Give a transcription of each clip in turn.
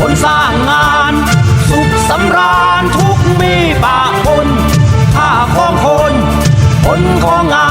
คนสร้างงาน สุขสำราญทุกมีปากคนข้าของคน คนของงาน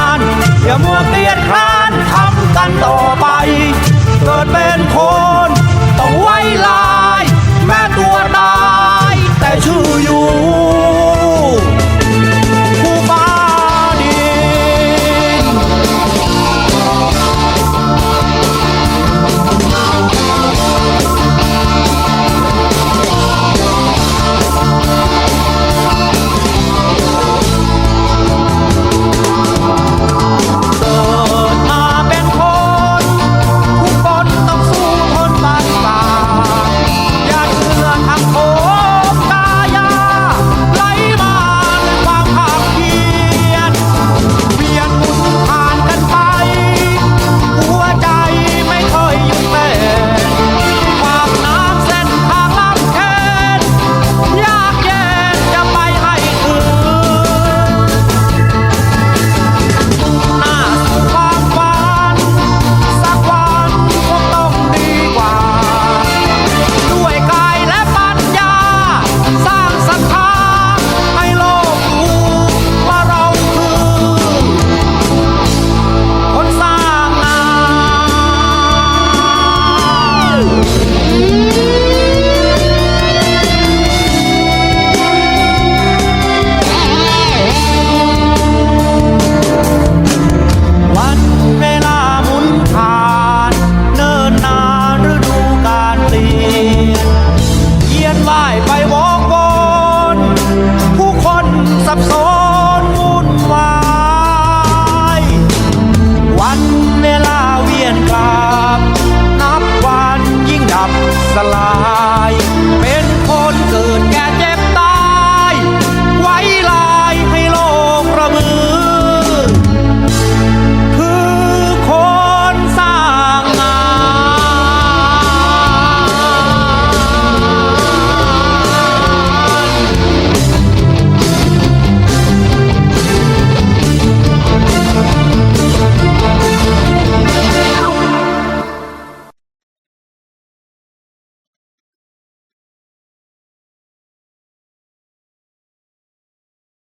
alive.